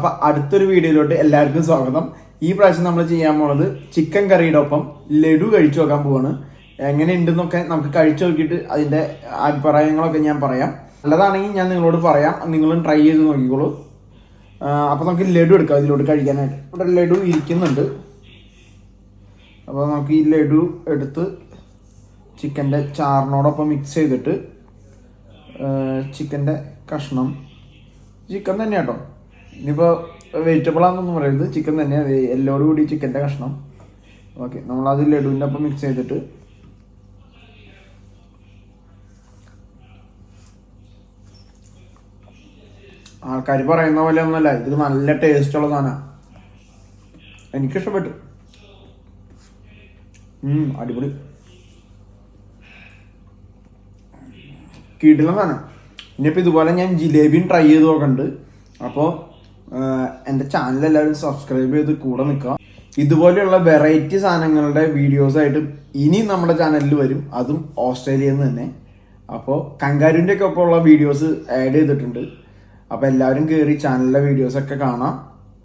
അപ്പൊ അടുത്തൊരു വീഡിയോയിലോട്ട് എല്ലാവർക്കും സ്വാഗതം. ഈ പ്രാവശ്യം നമ്മൾ ചെയ്യാൻ പോണത് ചിക്കൻ കറിയുടെ ഒപ്പം ലഡു കഴിച്ചു നോക്കാൻ പോവാണ്. എങ്ങനെ ഉണ്ടെന്നൊക്കെ നമുക്ക് കഴിച്ചു നോക്കിയിട്ട് അതിന്റെ അഭിപ്രായങ്ങളൊക്കെ ഞാൻ പറയാം. നല്ലതാണെങ്കിൽ ഞാൻ നിങ്ങളോട് പറയാം. നിങ്ങളും ട്രൈ ചെയ്ത് നോക്കിക്കോളൂ. അപ്പോൾ അപ്പൊ നമുക്ക് ലഡു എടുക്കാം. ഇതിലോട്ട് കഴിക്കാനായിട്ട്. ഇവിടെ ലഡു ഇരിക്കുന്നുണ്ട്. അപ്പോൾ നമുക്ക് ഈ ലഡു എടുത്ത് ചിക്കന്റെ ചാറിനോടൊപ്പം മിക്സ് ചെയ്തിട്ട് ചിക്കന്റെ കഷ്ണം. ചിക്കൻ തന്നെ കേട്ടോ ഇനിയിപ്പോൾ വെജിറ്റബിൾ ആണെന്നൊന്നും പറയരുത്. ചിക്കൻ തന്നെയാണ് എല്ലോട് കൂടി ചിക്കന്റെ കഷ്ണം. ഓക്കെ നമ്മളത് ലഡുവിന്റെ ഒപ്പം മിക്സ് ചെയ്തിട്ട്. ആൾക്കാർ പറയുന്ന പോലെ ഒന്നുമല്ല. ഇത് നല്ല ടേസ്റ്റ് ഉള്ള സാധനമാണ് എനിക്കിഷ്ടപ്പെട്ടു. അടിപൊളി. കിടിലം സാധനം. ഇനിയിപ്പോൾ ഇതുപോലെ ഞാൻ ജിലേബിയും ട്രൈ ചെയ്ത് നോക്കുന്നുണ്ട് അപ്പോൾ എന്റെ ചാനൽ എല്ലാവരും സബ്സ്ക്രൈബ് ചെയ്ത് കൂടെ നിൽക്കുക. ഇതുപോലെയുള്ള വെറൈറ്റി സാധനങ്ങളുടെ വീഡിയോസ് ആയിട്ട് ഇനി നമ്മുടെ ചാനലിൽ വരും. അതും ഓസ്ട്രേലിയയിൽ നിന്ന് തന്നെ. അപ്പോൾ കങ്കാരുന്റെ ഒക്കെ ഒപ്പമുള്ള വീഡിയോസ് ആഡ് ചെയ്തിട്ടുണ്ട്. അപ്പോൾ എല്ലാവരും കയറി ചാനലിലെ വീഡിയോസൊക്കെ കാണാം.